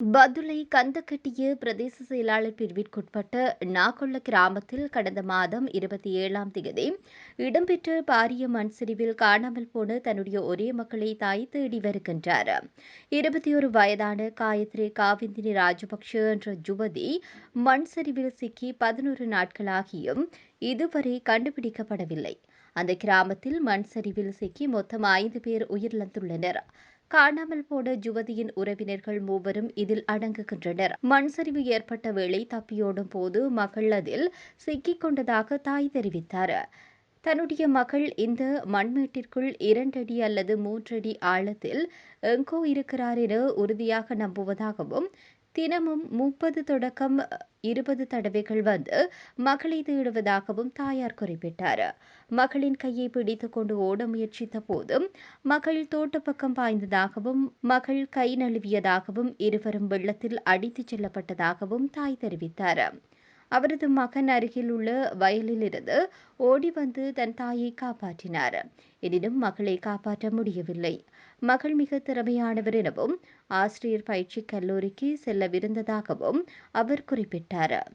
பதுளை கந்தக்கட்டிய பிரதேச செயலாளர் பிரிவிற்குட்பட்ட நாகொள்ள கிராமத்தில் கடந்த மாதம் இருபத்தி ஏழாம் தேதி இடம்பெற்ற பாரிய மண் சரிவில் காணாமல் போன தன்னுடைய ஒரே மக்களை தாய் தேடி வருகின்றார். இருபத்தி ஒரு வயதான காயத்ரி காவிந்தினி ராஜபக்ஷ என்ற யுவதி மண் சரிவில் சிக்கி பதினோரு நாட்களாகியும் இதுவரை கண்டுபிடிக்கப்படவில்லை. அந்த கிராமத்தில் மண் சரிவில் சிக்கி மொத்தம் ஐந்து பேர் உயிரிழந்துள்ளனர். காணாமல் போன யுவதியின் உறவினர்கள் மூவரும் இதில் அடங்குகின்றனர். மண் சரிவு ஏற்பட்ட வேளை தப்பியோடும் போது மகள் அதில் சிக்கிக் கொண்டதாக தாய் தெரிவித்தார். தன்னுடைய மகள் இந்த மண்மேட்டிற்குள் இரண்டடி அல்லது மூன்றடி ஆழத்தில் எங்கோ இருக்கிறார் என உறுதியாக நம்புவதாகவும் தினமும் முப்பது தொடக்கம் இருபது தடவைகள் வந்து மகளை தேடுவதாகவும் தாயார் குறிப்பிட்டார். மகளின் கையை பிடித்து கொண்டு ஓட முயற்சித்த போதும் மகள் தோட்டப்பக்கம் பாய்ந்ததாகவும் மகள் கை நழுவியதாகவும் இருவரும் வெள்ளத்தில் அடித்துச் செல்லப்பட்டதாகவும் தாய் தெரிவித்தார். அவரது மகன் அருகில் உள்ள வயலிலிருந்து ஓடி வந்து தன் தாயை காப்பாற்றினார். எனினும் மகளை காப்பாற்ற முடியவில்லை. மகள் மிக திறமையானவர் எனவும் ஆசிரியர் பயிற்சி கல்லூரிக்கு செல்லவிருந்ததாகவும் அவர் குறிப்பிட்டார்.